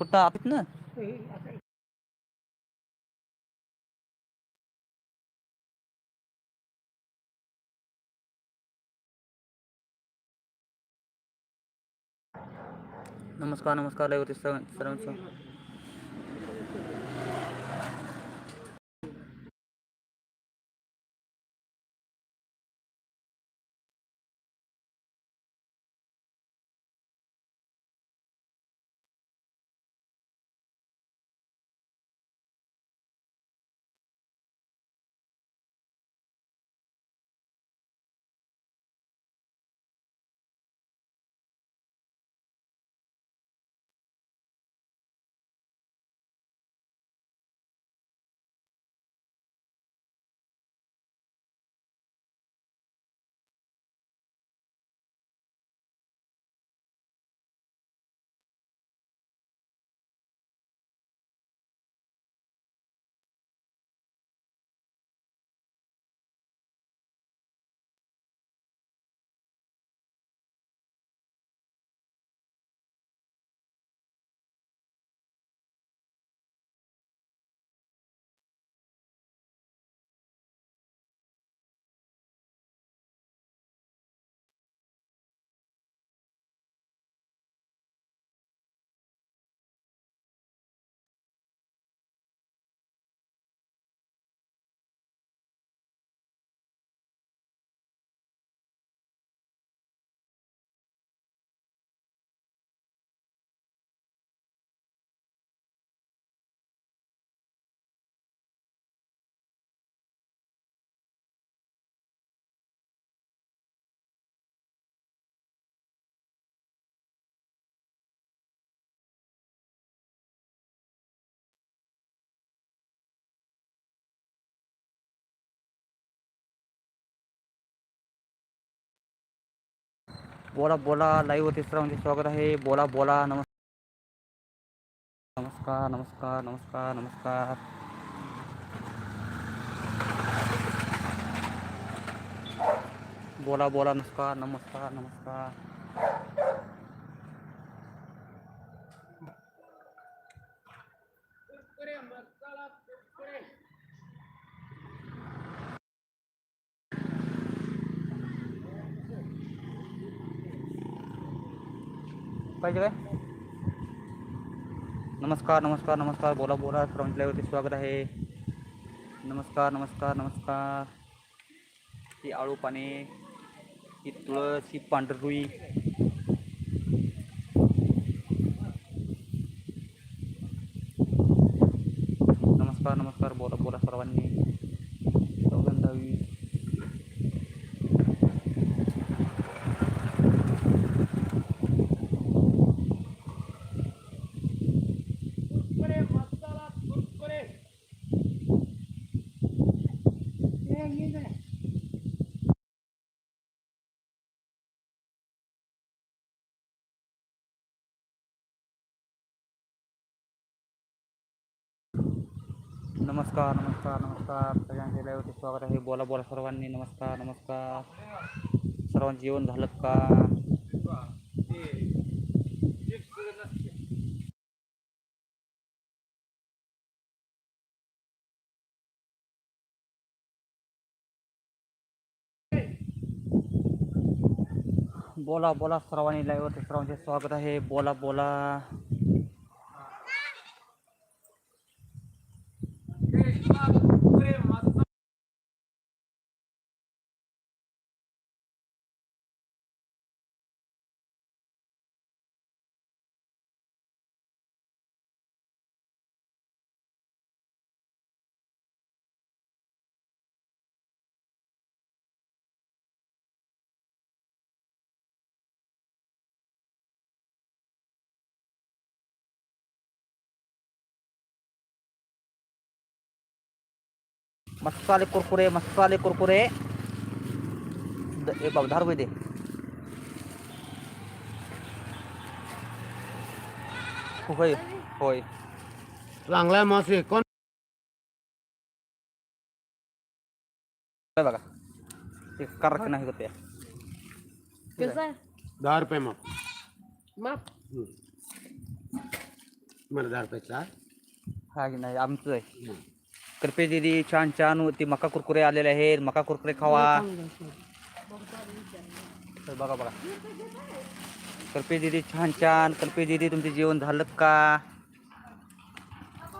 कुठं आपत ना? नमस्कार नमस्कार सर्वांचं. बोला बोला लाईव्ह होते म्हणजे सर्वांचे स्वागत आहे. बोला बोला नमस्कार नमस्कार नमस्कार नमस्कार नमस्कार. बोला बोला नमस्कार नमस्कार नमस्कार. पाहिजे काय नमस्कार नमस्कार नमस्कार। बोला बोला सर्वांच्या लाईव्हवरती स्वागत आहे नमस्कार नमस्कार नमस्कार। ही आळू पाने ही तुळस ही पांढरुई नमस्कार नमस्कार बोला बोला सर्वांनी सौगंधावी नमस्कार नमस्कार नमस्कार. सगळ्यांचे लाईव्हवरती स्वागत आहे. बोला बोला सर्वांनी. नमस्कार नमस्कार. सर्वांचं जेवण झालं का? बोला बोला. सर्वांनी लाईव्हवरती सर्वांचे स्वागत आहे. बोला बोला. मसाले कुरकुरे मसाले कुरकुरे. द- ए बाबा दहा रुपये दे होय होय. चांगला मासे कोण? बघा. ते कारखाना हे होते दहा रुपये मग माप? मला रुपयाचा. हा की नाही आमचं आहे. कृपे दीदी छान छान ती मका कुरकुरे आलेले आहेत. मका कुरकुरे खावा. तर बघा बघा. कल्पे दिदी छान छान. कल्पे दीदी तुमचे जेवण झालं का?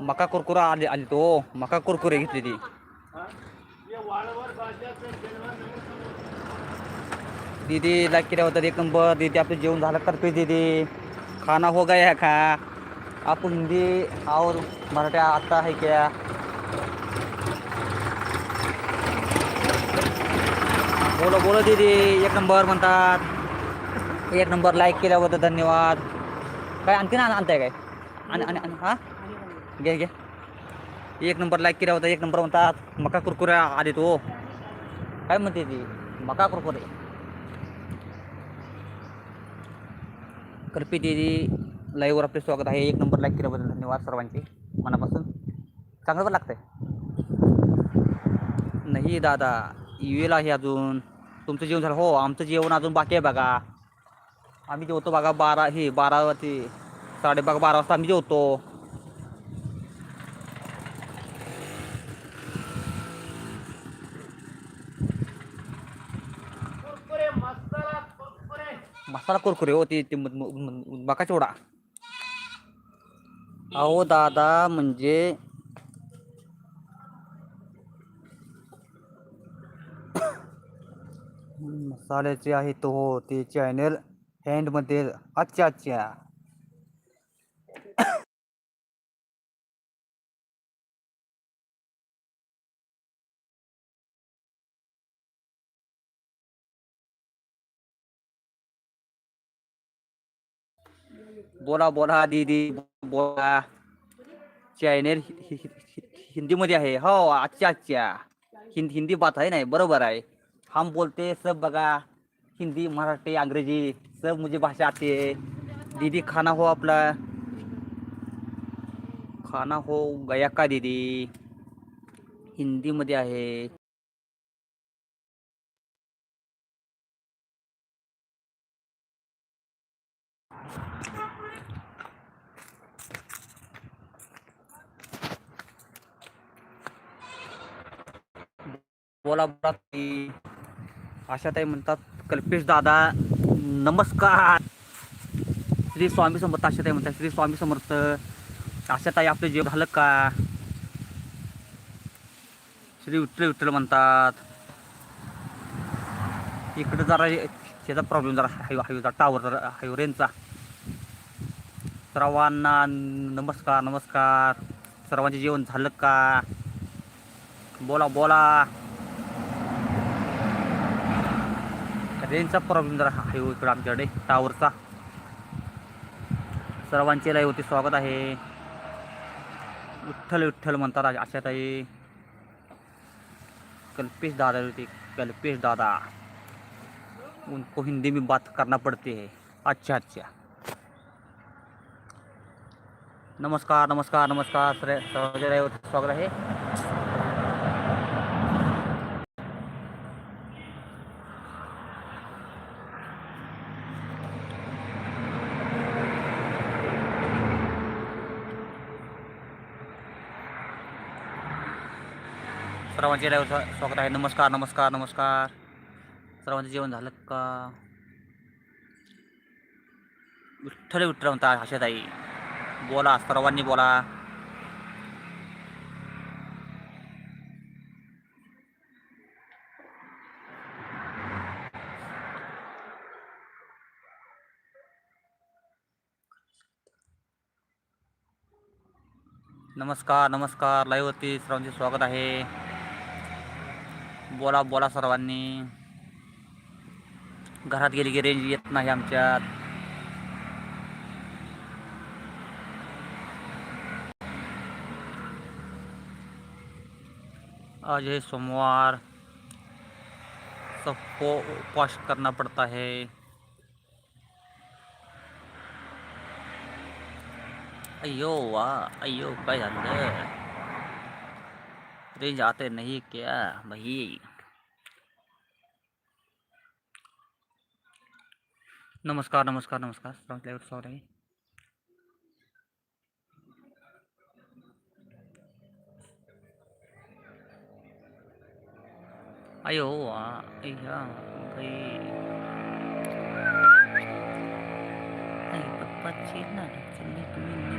मका कुरकुरा आले आले तो. मका कुरकुरे घेतली ती. दीदी लाईक केल्या होतात एक नंबर. दीदी आपलं जेवण झालं करते दीदी? खाना हो गया का? आप हिंदी और मराठी आता है क्या? बोला बोला दीदी एक नंबर म्हणतात. एक नंबर लाईक केल्याबद्दल धन्यवाद. काय आणखीन आण- आणताय काय? आणि आणि हां हा? घे घे. एक नंबर लाईक केला होता एक नंबर म्हणतात. मका कुरकुरे आले तो. काय म्हणते ती? मका कुरकुरे. कर्पी दिदी लाईव्हवर आपले स्वागत आहे. एक नंबर लाईक केल्याबद्दल धन्यवाद सर्वांचे. मनापासून. चांगलं पण लागतंय. नाही दादा. येईल आहे अजून. तुमचं जेवण झालं. हो आमचं जेवण अजून बाकी आहे बघा. आम्ही जेवतो बघा बारा हे बारा ते साडेबारा बारा वाजता आम्ही जेवतो. मसाला कुरकुरे हो ते ते म- मका चिवडा. अहो दादा म्हणजे मसाल्याचे आहे तो हो ते चॅनल हँडमध्ये अच्छा अच्छा बोला बोला, दीदी, बोला. चॅनल हि- हि- हि- हो अच्छा अच्छा हिंद हिंदी बात आहे नाही बरोबर आहे. हम बोलते सब बघा, हिंदी, मराठी, अंग्रेज़ी, सब मुझे भाषा आती है। दीदी, खाना हो आपला? खाना हो गया का दीदी? हिंदीमध्ये आहे. बोला बोला आशाताई म्हणतात कल्पेश दादा नमस्कार. श्री स्वामी समर्थ आशाताई म्हणतात श्री स्वामी समर्थ. आशाताई आपलं जेवण झालं का? श्री विठ्ठल विठ्ठल म्हणतात. इकडे जरा त्याचा प्रॉब्लेम जरा हाय हायवेचा टावर जरा हायवे रेंजचा सर्वांना नमस्कार नमस्कार. सर्वांचे जेवण झालं का? बोला बोला. रेंजचा प्रॉब्लेम जरा आहे इकडं आमच्याकडे टावरचा सर्वांचे लय होते स्वागत आहे विठ्ठल विठ्ठल म्हणतात अशा ताई कल्पेश दादा होते कल्पेश दादा उनको हिंदी में बात करना पड़ती है अच्छा अच्छा नमस्कार नमस्कार नमस्कार सर सर्वांचे स्वागत आहे सर्वांचे स्वागत आहे. नमस्कार नमस्कार नमस्कार. सर्वांचं झालं का? विठ्ठल विठ्ठल म्हणता आशाताई. बोला, सर्वांनी बोला. नमस्कार नमस्कार. लाईव्हवरती सर्वांचे स्वागत आहे. बोला बोला सर्वांनी. घरात गेली की रेंज येत नाही आमच्यात. आज है सोमवार. सबको उपवास करना पड़ता है अयो वाह अयो काय झालं? अरे जाते नहीं क्या भाई? नमस्कार नमस्कार नमस्कार। सॉरी। अयो भाई। पप्पा चीना चलने तुम्हें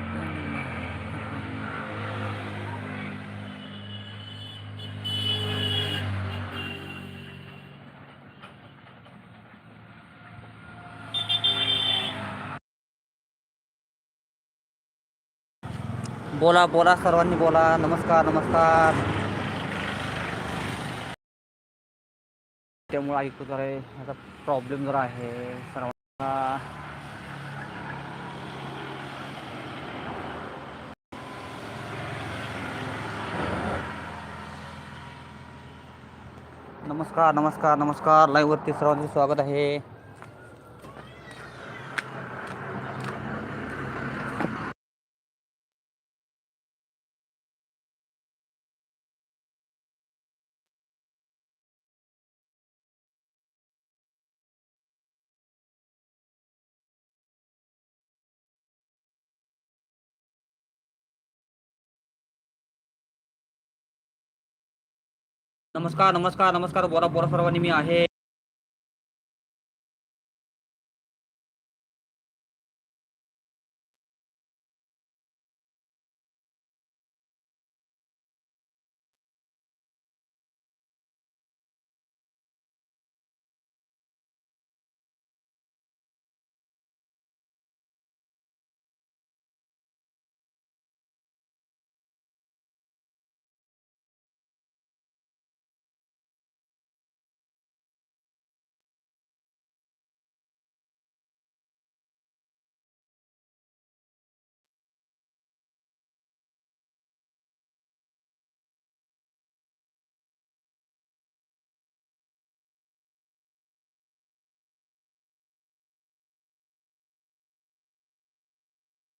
बोला बोला सर्वांनी बोला. नमस्कार नमस्कार. त्यामुळे ऐकू जरा आता प्रॉब्लेम जरा आहे. सर्वांना नमस्कार नमस्कार नमस्कार. लाईव्हवरती सर्वांचे स्वागत आहे. नमस्कार नमस्कार नमस्कार बोरा बोरा सर्वांनी मी आहे.